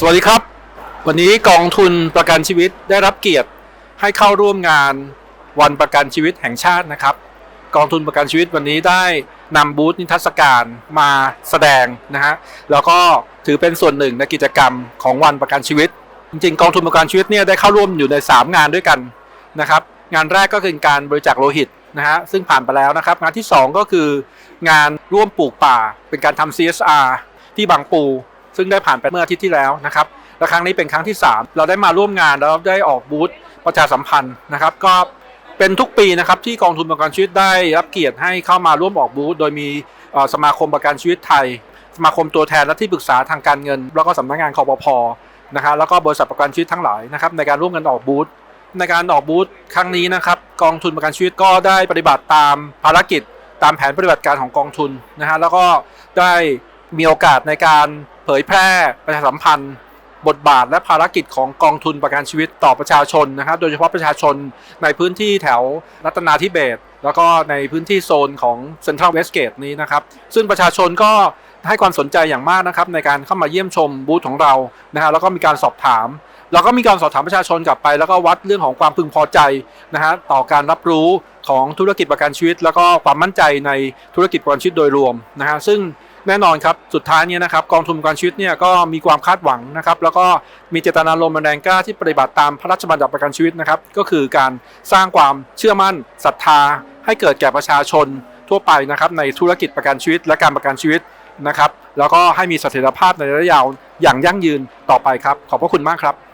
สวัสดีครับ วันนี้กองทุนประกันชีวิตได้รับเกียรติให้เข้าร่วมงานวันประกันชีวิตแห่งชาตินะครับ กองทุนประกันชีวิตวันนี้ได้นำบูธนิทรรศการมาแสดงนะฮะแล้วก็ถือเป็นส่วนหนึ่งในกิจกรรมของวันประกันชีวิต จริงๆ กองทุนประกันชีวิตเนี่ยได้เข้าร่วมอยู่ใน 3 งานด้วยกันนะครับ งานแรกก็คือการบริจาคโลหิตนะฮะซึ่งผ่านไปแล้วนะครับ งานที่ 2 ก็คืองานร่วมปลูกป่า เป็นการทำ CSR ที่บางปู ซึ่งได้ผ่านไปเมื่ออาทิตย์ที่แล้วนะครับและครั้งนี้เป็นครั้งที่ 3 เราได้มาร่วมงานแล้วได้ออกบูธประชาสัมพันธ์นะครับ ก็เป็นทุกปีนะครับที่กองทุนประกันชีวิตได้รับเกียรติให้เข้ามาร่วมออกบูธโดยมีสมาคมประกันชีวิตไทย สมาคมตัวแทนและที่ปรึกษาทางการเงิน แล้วก็สำนักงานคอปพนะครับแล้วก็บริษัทประกันชีวิตทั้งหลายนะครับในการร่วมกันออกบูธในการออกบูธครั้งนี้นะครับกองทุนประกันชีวิตก็ได้ปฏิบัติตามภารกิจ ตามแผนปฏิบัติการของกองทุนนะฮะแล้วก็ได้มีโอกาสในการ เผยแพร่ประชาสัมพันธ์ บทบาทและภารกิจของกองทุนประกันชีวิตต่อประชาชนนะครับ โดยเฉพาะประชาชนในพื้นที่แถวรัตนาธิเบศแล้วก็ในพื้นที่โซนของเซ็นทรัลเวสเกตนี้นะครับ ซึ่งประชาชนก็ให้ความสนใจอย่างมากนะครับ ในการเข้ามาเยี่ยมชมบูธของเรานะฮะแล้วก็มีการสอบถามเราก็มีการสอบถามประชาชนกลับไป แล้วก็วัดเรื่องของความพึงพอใจนะฮะต่อการรับรู้ของธุรกิจประกันชีวิต แล้วก็ความมั่นใจในธุรกิจประกันชีวิตโดยรวมนะฮะซึ่ง แน่นอนครับสุดท้ายเนี่ยนะครับกองทุนกันชีวิตเนี่ยก็มีความคาดหวังนะครับแล้วก็มีเจตนารมณ์แรงกล้าที่ปฏิบัติตามพระราชบัญญัติประกันชีวิตนะครับก็คือการสร้างความเชื่อมั่นศรัทธา ให้เกิดแก่ประชาชนทั่วไปนะครับในธุรกิจประกันชีวิต และการประกันชีวิตนะครับแล้วก็ให้มีเสถียรภาพในระยะยาวอย่างยั่งยืนต่อไปครับ ขอบพระคุณมากครับ